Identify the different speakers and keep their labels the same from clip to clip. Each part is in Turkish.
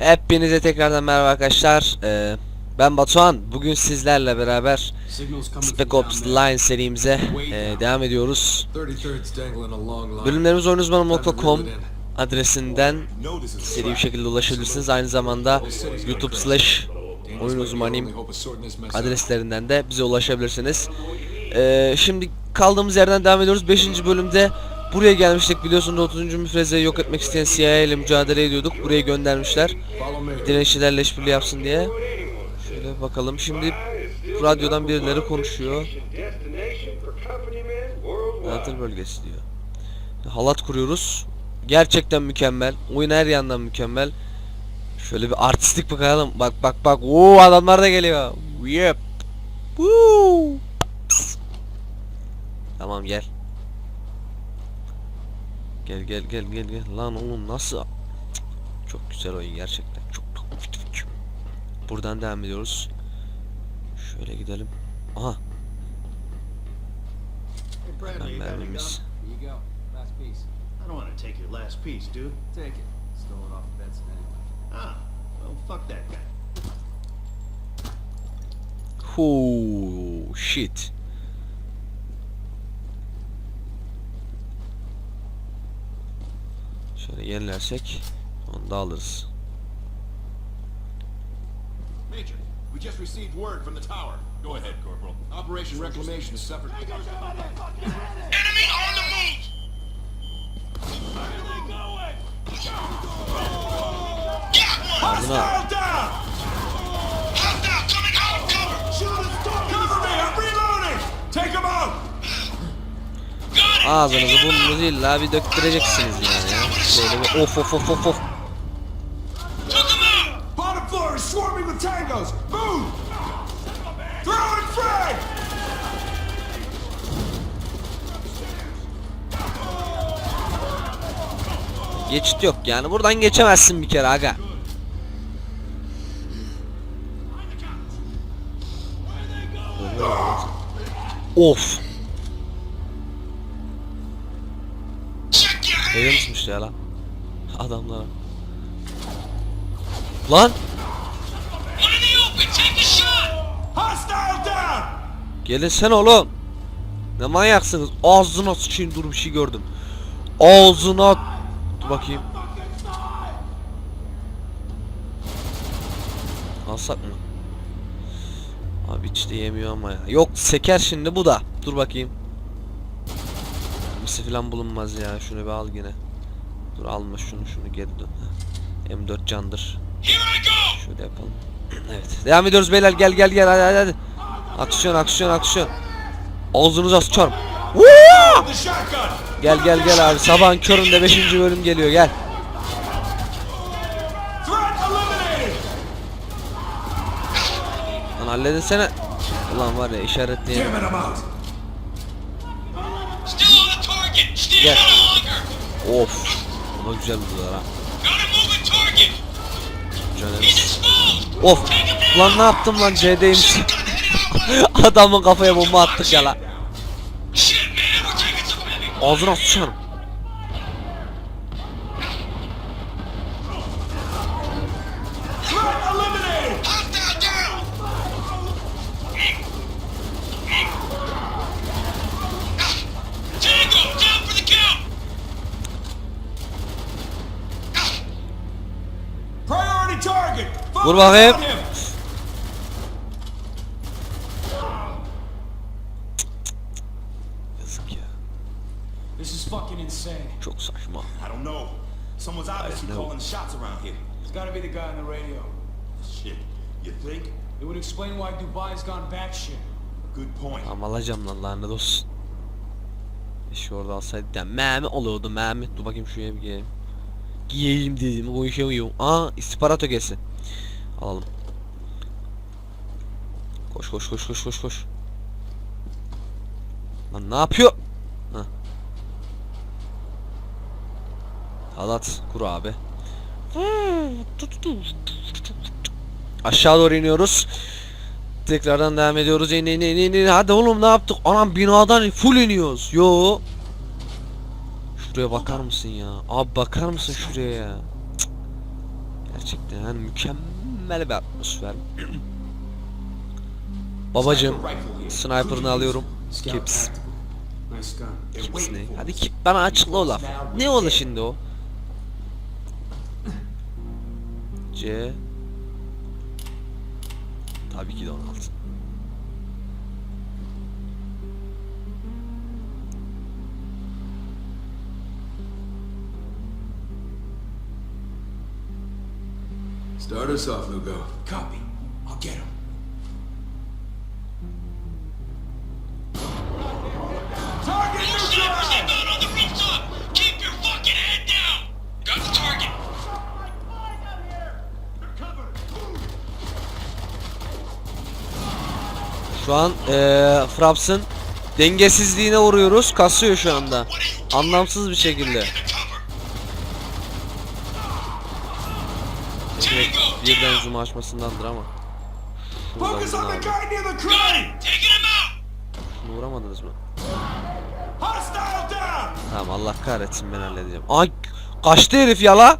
Speaker 1: Hepinize tekrardan merhaba arkadaşlar. Ee, ben Batuhan. Bugün sizlerle beraber Spec Ops Line serimize e, devam ediyoruz. Bölümlerimiz oyunuzmanım.com adresinden seri bir şekilde ulaşabilirsiniz. Aynı zamanda YouTube slash oyun uzmanıyım adreslerinden de bize ulaşabilirsiniz. Ee, şimdi kaldığımız yerden devam ediyoruz. 5. bölümde buraya gelmiştik. Biliyorsunuz 30. müfrezeyi yok etmek isteyen CIA ile mücadele ediyorduk. Buraya göndermişler. Direnişçilerle işbirliği yapsın diye. Şöyle bakalım. Şimdi radyodan birileri konuşuyor. Yönetim bölgesi diyor. Halat kuruyoruz. Gerçekten mükemmel. Oyun her yandan mükemmel. Şöyle bir artistik bakalım. Bak bak bak. Oo adamlar da geliyor. Yep. Woo. Tamam gel. Gel gel gel gel gel. Lan oğlum nasıl? Cık, Çok güzel oyun gerçekten. Çok çok. Buradan devam ediyoruz. Şöyle gidelim. Aha.
Speaker 2: Gun?
Speaker 1: mermimiz.
Speaker 3: Here you go. Last piece.
Speaker 2: I don't want to take your last piece, dude.
Speaker 3: Take it. Stole it off the Benson anyway.
Speaker 2: Ah, well, fuck that guy.
Speaker 1: Hoo shit. Şöyle yenilersek onu da alırız.
Speaker 4: Major, we just received word from the tower. Go ahead, Corporal. Operation Reclamation has suffered. Enemy on the move!
Speaker 1: Ağzına
Speaker 4: down! Hostile coming out of cover! Cover me! I'm reloading! Take him out!
Speaker 1: ağzınızı burnunuzu illa bir döktüreceksiniz yani ya. Şöyle bir of of of of of.
Speaker 4: Took him out! Bottom floor is swarming with tangos! Move! Throwing frag!
Speaker 1: Geçit yok yani buradan geçemezsin bir kere aga. Of. İşte ya lan? Adamlara. Lan gelin sen oğlum. Ne manyaksınız? Ağzına sıçayım dur bir şey gördüm. Ağzına Dur bakayım. Alsak mı? Abi hiç de yemiyor ama ya. Yok seker şimdi bu da. Dur bakayım. Misi falan bulunmaz ya. Şunu bir al yine. Dur alma şunu şunu geri dön. Heh. M4 candır. Şöyle yapalım. evet. Devam ediyoruz beyler. Gel gel gel hadi hadi. hadi. Aksiyon aksiyon aksiyon. Ağzınıza sıçarım. Gel gel gel abi. Sabahın köründe 5. bölüm geliyor gel. Lan halledinsene. Ulan var ya işaretleyeyim.
Speaker 4: Damn it, I'm out! Still on the target! Still
Speaker 1: Gel. Of. Ama güzel vurdular ha.
Speaker 4: Exposed!
Speaker 1: Of. Lan ne yaptım lan
Speaker 4: way!
Speaker 1: Adamın kafaya bomba attık ya lan. Ağzına sıçarım. Vur bakayım.
Speaker 4: on him.
Speaker 1: Yazık ya.
Speaker 3: This is fucking insane.
Speaker 1: Çok saçma.
Speaker 4: I don't know. Someone's obviously
Speaker 1: know.
Speaker 4: calling the shots around here.
Speaker 3: It's gotta be the guy on the radio.
Speaker 4: Shit, you think?
Speaker 3: It would explain why Dubai's gone batshit.
Speaker 4: Good point.
Speaker 1: Tamam alacağım lan lanet olsun. İşi orada alsaydık ya mermi oluyordu mermi. Dur bakayım şuraya bir giyelim. Giyeyim dedim konuşamıyorum. Aa istihbarat ögesi. Alalım. Koş koş koş koş koş koş. Lan ne yapıyor? Hah. Halat kur abi. Aşağı doğru iniyoruz. Tekrardan devam ediyoruz. İn in in in in. Hadi oğlum ne yaptık? Anam binadan full iniyoruz. Yo. Şuraya bakar mısın ya? Abi bakar mısın şuraya ya? Gerçekten yani mükemmel bir atmosfer. Babacım sniper'ını alıyorum. Kips. Kips ne? Hadi kip bana açıkla o laf. Ne oldu şimdi o? C Tabii ki de 16.
Speaker 4: Start us off, Lugo.
Speaker 3: Copy. I'll get him.
Speaker 4: Target
Speaker 5: Snipers inbound on the rooftop! Keep your fucking head down! Got the target!
Speaker 1: Şu an eee Fraps'ın dengesizliğine uğruyoruz. Kasıyor şu anda. Anlamsız bir şekilde.
Speaker 5: In the cover!
Speaker 1: Direkt birden zoom açmasındandır ama. Şuradan
Speaker 4: Focus
Speaker 1: vurun
Speaker 4: on the
Speaker 1: abi.
Speaker 4: guy near the
Speaker 5: Got
Speaker 4: crane!
Speaker 5: him! Taking him out!
Speaker 1: Şunu vuramadınız mı?
Speaker 4: Hostile down!
Speaker 1: Tamam Allah kahretsin ben halledeceğim. Ay kaçtı herif yala.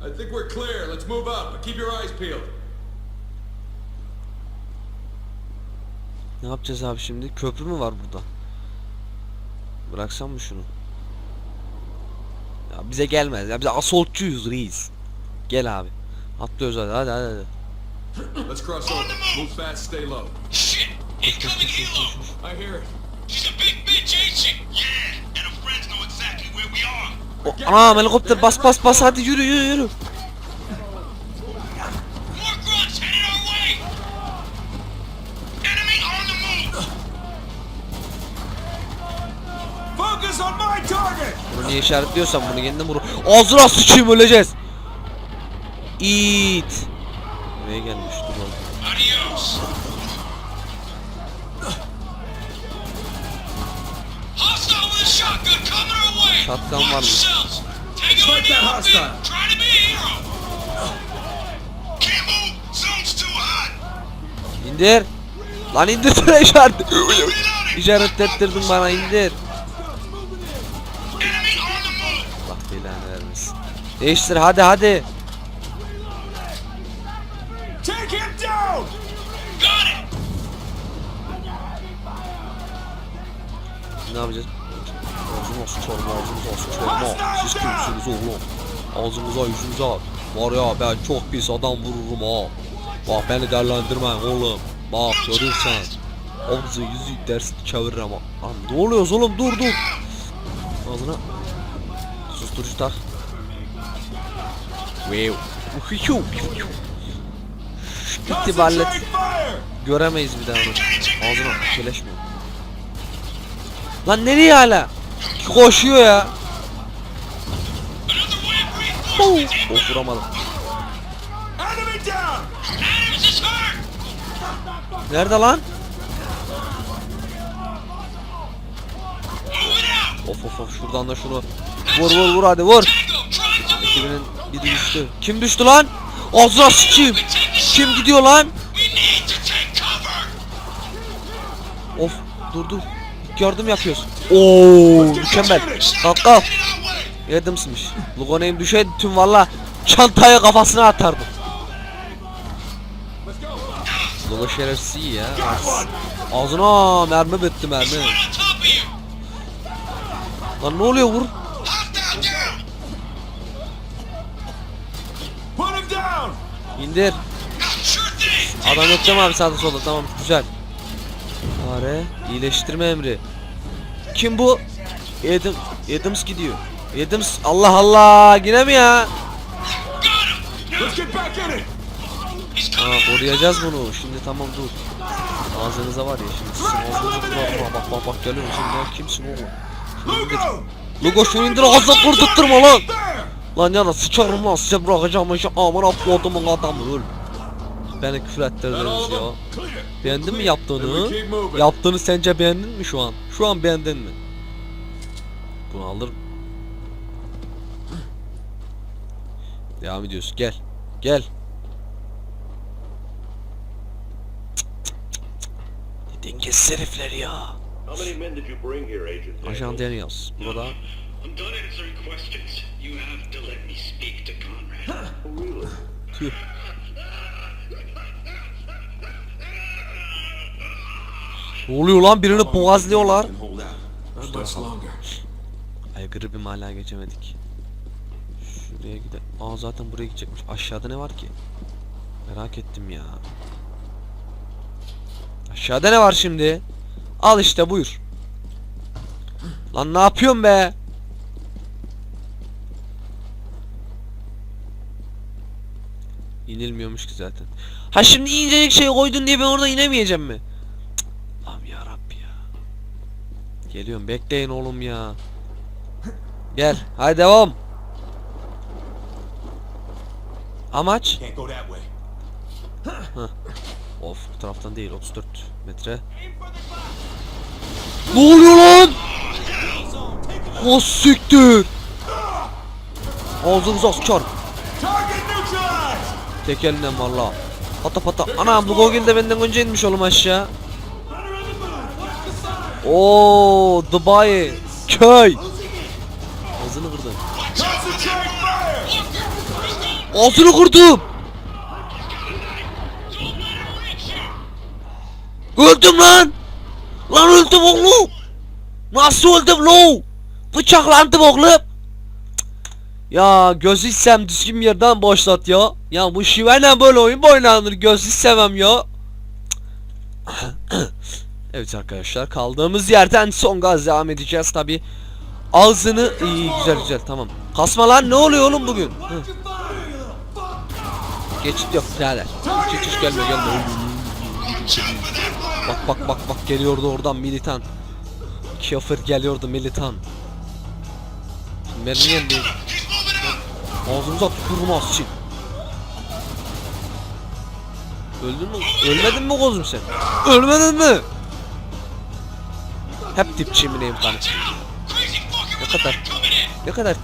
Speaker 4: I think we're clear. Let's move out, but keep your eyes peeled.
Speaker 1: Ne yapacağız abi şimdi? Köprü mü var burada? Bıraksam mı şunu? Ya bize gelmez. Ya biz asoltçuyuz reis. Gel abi. Atlıyoruz hadi hadi hadi. hadi.
Speaker 4: Let's cross over. Move fast, stay low.
Speaker 5: Shit! Incoming helo!
Speaker 4: I hear it.
Speaker 5: She's a big bitch, ain't she? Yeah, and her friends know exactly where we are.
Speaker 1: O, anam helikopter bas bas bas hadi yürü yürü yürü.
Speaker 5: More grunts headed our way! Enemy on the move!
Speaker 4: Focus on my target!
Speaker 1: Bunu niye işaretliyorsan bunu kendine vur. Ağzına sıçayım öleceğiz. İt. Buraya gelmiş dur.
Speaker 5: Adios! Hostile with a shotgun coming our way!
Speaker 1: Shotgun
Speaker 5: Watch
Speaker 1: var mı?
Speaker 4: that hostile.
Speaker 5: Try to be a hero!
Speaker 1: İndir. Lan indirsene işaret.
Speaker 5: Reloading!
Speaker 1: İşaret ettirdin bana indir. Allah belanı vermesin. Değiştir hadi hadi. Yapacağız? Ağzıma sıçarım ağzınıza sıçarım Siz kimsiniz oğlum? Ağzınıza yüzünüze at. Var ya ben çok pis adam vururum ha. Bak beni değerlendirmeyin oğlum. Bak görürsen. Ağzı yüzü ders çeviririm ha. Lan ne oluyoruz oğlum dur dur. Ağzına. Susturucu tak. Wow.
Speaker 4: Fire!
Speaker 1: Göremeyiz bir daha onu. Ağzına keleşmiyor. Lan nereye hala? Koşuyor ya. Oh, vuramadım. Nerede lan? Of of of şuradan da şunu. Vur vur vur hadi vur. Ekibinin biri düştü. Kim düştü lan?
Speaker 5: The
Speaker 1: Kim
Speaker 5: shot!
Speaker 1: gidiyor lan? Of dur dur. Yardım yapıyoruz. Oo mükemmel. Kalk kalk. Yardımsmış. Lugoneyim düşeydi tüm valla çantayı kafasına atardım. Logo şerefsiz iyi ya. Ağzına mermi bitti mermi. Lan ne oluyor vur. İndir. Adam yok abi sağda solda tamam güzel. Fare iyileştirme emri. Kim bu? Adam Adams gidiyor. Adams Allah Allah yine mi ya?
Speaker 5: Coming!
Speaker 1: koruyacağız bunu. Şimdi tamam dur. Ağzınıza var ya şimdi sizin ağzınıza ha. Bak bak bak geliyorum şimdi ya kimsin oğlum?
Speaker 4: Lugo!
Speaker 1: Şunu indir ağzına kurdurtturma lan. Lan yana sıçarım lan size bırakacağım işi aman aplodumun adamı öl. Beni küfür ettirdiniz ya. Beğendin mi yaptığını? Yaptığını sence beğendin mi şu an? Şu an beğendin mi? Bunu alırım. Devam ediyoruz. Gel. Gel. Dengesiz herifler ya. Ajan
Speaker 6: Daniels?
Speaker 1: Burada.
Speaker 5: I'm done answering questions. You have to let me speak to Conrad.
Speaker 1: Tüh. Oluyor lan birini boğazlıyorlar.
Speaker 3: Can hold out.
Speaker 4: Not much longer.
Speaker 1: Ay gripim hala geçemedik. Şuraya gidelim. Aa zaten buraya gidecekmiş. Aşağıda ne var ki? Merak ettim ya. Aşağıda ne var şimdi? Al işte buyur. Lan ne yapıyorsun be? İnilmiyormuş ki zaten. Ha şimdi incecik şey koydun diye ben orada inemeyeceğim mi? Cık, Allah'ım ya Rabbi ya. Geliyorum bekleyin oğlum ya. Gel hadi devam. Amaç?
Speaker 4: Way.
Speaker 1: Of bu taraftan değil 34 metre. Ne oluyor lan? O siktir. Ağzınıza sıçar. Tek elinden valla. Pata pata. Anam bu Gogil de benden önce inmiş oğlum aşağı. Oo Dubai. Köy. Ağzını kırdım. Ağzını kırdım. Öldüm lan. Lan öldüm oğlum. Nasıl öldüm lo? Bıçaklandım oğlum. Ya göz hissem düzgün bir yerden başlat ya. Ya bu şiveyle böyle oyun mu oynanır göz hissemem ya. Evet arkadaşlar kaldığımız yerden son gaz devam edeceğiz tabi. Ağzını iyi güzel güzel tamam. Kasma lan ne oluyor oğlum bugün? Geçit yok birader. Hiç hiç gelme gelme. Bak bak bak bak geliyordu oradan militan. Kafir geliyordu militan. Şimdi mermi yendi.
Speaker 5: He's moving up.
Speaker 1: Ağzımıza tükürmez için. Öldün mü? Ölmedin mi kozum sen? Ölmedin mi? Hep kanı.
Speaker 5: Crazy fucker
Speaker 1: Ne kadar ne kadar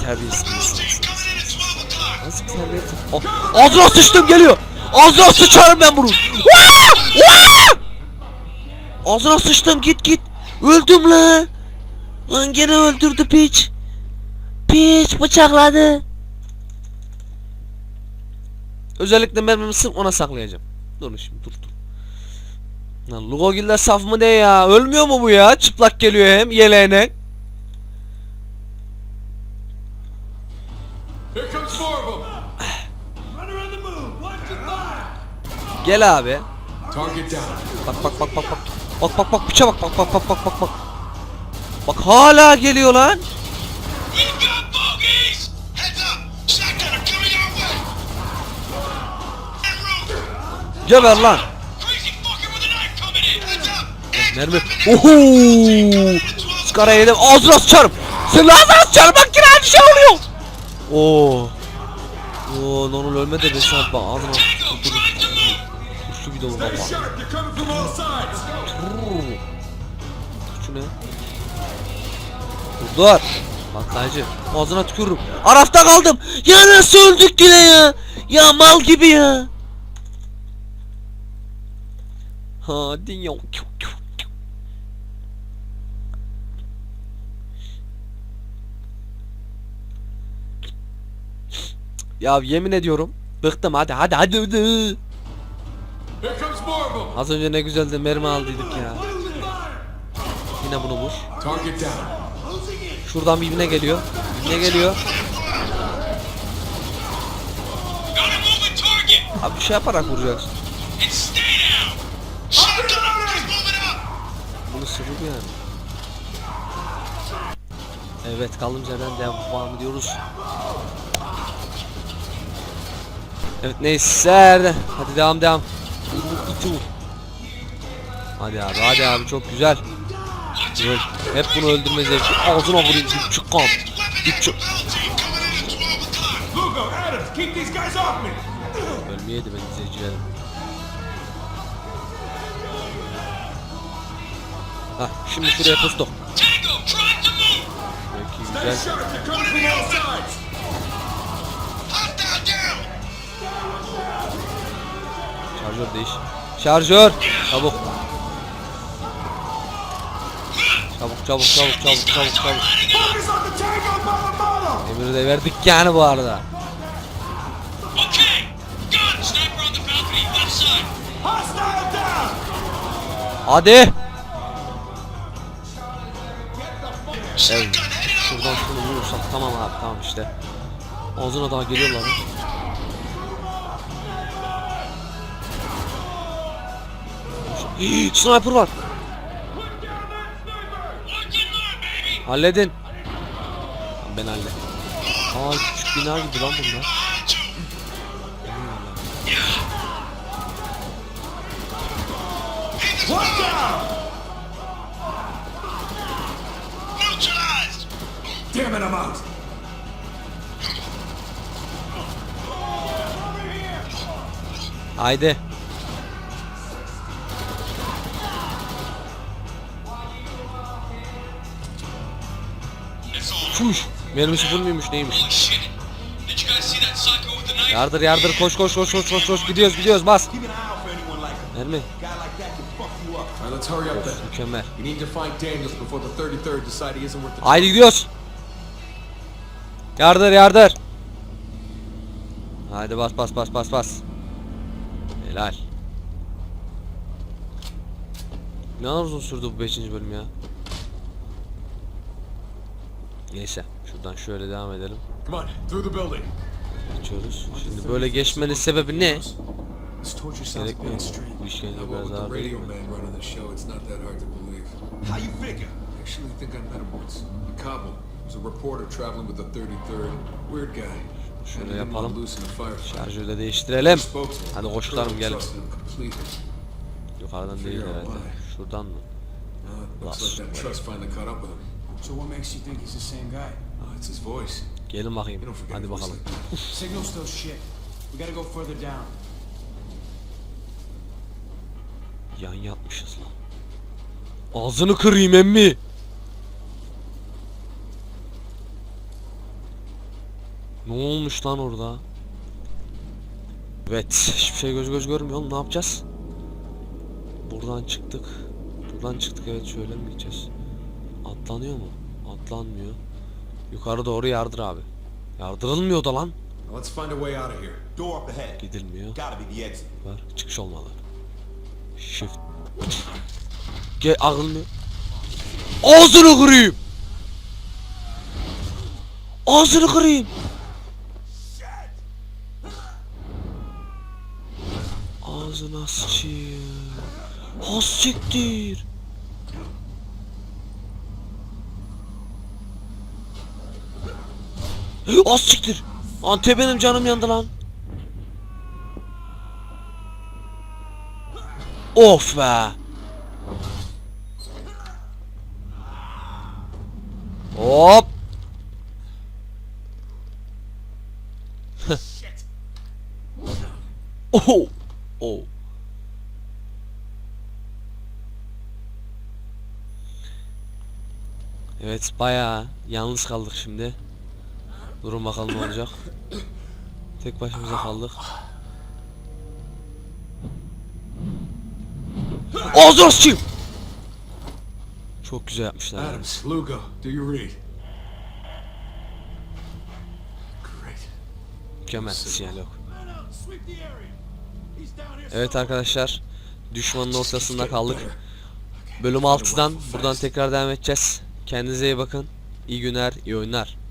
Speaker 1: terbiyesiz bir
Speaker 5: Blue
Speaker 1: insansın.
Speaker 5: team coming in at 12 o'clock.
Speaker 1: Nasıl terbiyesiz? Oh, ağzına sıçtım geliyor. Ağzına sıçarım ben bunu. Ağzına sıçtım git git. Öldüm lan. Lan gene öldürdü piç. Piç bıçakladı. Özellikle mermimi sırf ona saklayacağım. Dur şimdi dur dur. Lan Lugogil'de saf mı ne ya? Ölmüyor mu bu ya? Çıplak geliyor hem yeleğine. Gel abi. Bak bak bak bak bak. Bak bak bak bıça bak bak bak bak bak bak bak. Bak hala geliyor lan.
Speaker 5: We got
Speaker 1: Mermi.
Speaker 5: Oho.
Speaker 1: Skara yedim. Ağzına sıçarım. Senin ağzına sıçarım. Bak yine aynı şey oluyor. Oo. Oo, Nonul ölme de ben sana bak ağzına. Kuşlu bir dolu baba. Şu ne? Dur. Patlayıcı. Ağzına tükürürüm. Arafta kaldım. Ya nasıl öldük yine ya? Ya mal gibi ya. Hadi ya. Ya yemin ediyorum. Bıktım hadi hadi hadi hadi. Az önce ne güzel de mermi aldıydık ya. Yine bunu vur. Şuradan bir ibne geliyor. İbne geliyor. Abi bir şey yaparak vuracaksın. Bunu sıvı yani. Evet kaldığımız yerden devam ediyoruz. Evet neyse. Hadi devam devam. Hadi abi hadi abi çok güzel. Güzel. Hep bunu öldürme zevki. Ağzına vurayım. Çık kan. Git çık.
Speaker 5: Blue team coming in at 12 o'clock.
Speaker 4: Lugo, Adams, keep these guys off me!
Speaker 1: Ölmeyeydi ben izleyicilerim. Hah şimdi şuraya
Speaker 5: move.
Speaker 1: Peki güzel. Şarjör değiş. Şarjör. Çabuk. Çabuk çabuk çabuk çabuk çabuk çabuk. Emiri de verdik yani bu arada. Hadi.
Speaker 5: Up.
Speaker 1: Şuradan şunu vurursak tamam abi tamam işte. Ağzına daha geliyorlar. Sniper var. Halledin. Ben hallet. Aa küçük bina gibi lan bunlar.
Speaker 3: Damn it, I'm out.
Speaker 1: Haydi. Fuş. Mermisi full neymiş? Yardır yardır koş koş koş koş koş koş gidiyoruz gidiyoruz bas. Mermi. Mükemmel.
Speaker 3: We need to find Daniels before the 33rd decide he isn't worth the
Speaker 1: Haydi gidiyoruz. Yardır yardır. Haydi bas bas bas bas bas. Helal. Ne uzun sürdü bu 5. bölüm ya. Neyse şuradan şöyle devam edelim. Geçiyoruz. Şimdi böyle geçmenin sebebi ne?
Speaker 3: Bad strange.
Speaker 1: Bu işkence biraz ağır değil mi?
Speaker 7: Actually, I think I met him once. In Kabul. He was a reporter traveling with the 33rd. Weird guy.
Speaker 1: Şöyle yapalım. Şarjörü de değiştirelim. Hadi
Speaker 7: Colonel
Speaker 1: gelin. Yukarıdan değil herhalde. Şuradan mı?
Speaker 7: Uh,
Speaker 3: So what makes you think he's the same guy?
Speaker 7: Oh, it's his voice.
Speaker 1: Gelin bakayım.
Speaker 7: You don't forget
Speaker 1: Hadi bakalım.
Speaker 3: Signal's still shit. We gotta go further down.
Speaker 1: Yan yatmışız lan. Ağzını kırayım emmi. Ne olmuş lan orada? Evet, hiçbir şey göz göz görmüyor oğlum. Ne yapacağız? Buradan çıktık. Buradan çıktık evet şöyle mi gideceğiz? Atlanıyor mu? Atlanmıyor. Yukarı doğru yardır abi. Yardırılmıyor da lan.
Speaker 7: Let's find a way out of here.
Speaker 2: Door up ahead.
Speaker 1: Gidilmiyor.
Speaker 2: Gotta be the exit.
Speaker 1: Var. Çıkış olmalı. Shift. Gel ağılmıyor. Ağzını kırayım. Ağzını kırayım. Ağzına sıçayım. Has siktir. Az siktir. Ante benim canım yandı lan. Of be. Hop. oh. Oh. Evet bayağı yalnız kaldık şimdi. Durun bakalım ne olacak. Tek başımıza kaldık. Ağzına sıçayım. Çok güzel yapmışlar.
Speaker 7: Adams, Lugo, do you read?
Speaker 1: Mükemmel sinyal yok. Evet arkadaşlar. Düşmanın ortasında kaldık. Bölüm 6'dan buradan tekrar devam edeceğiz. Kendinize iyi bakın. İyi günler, iyi oyunlar.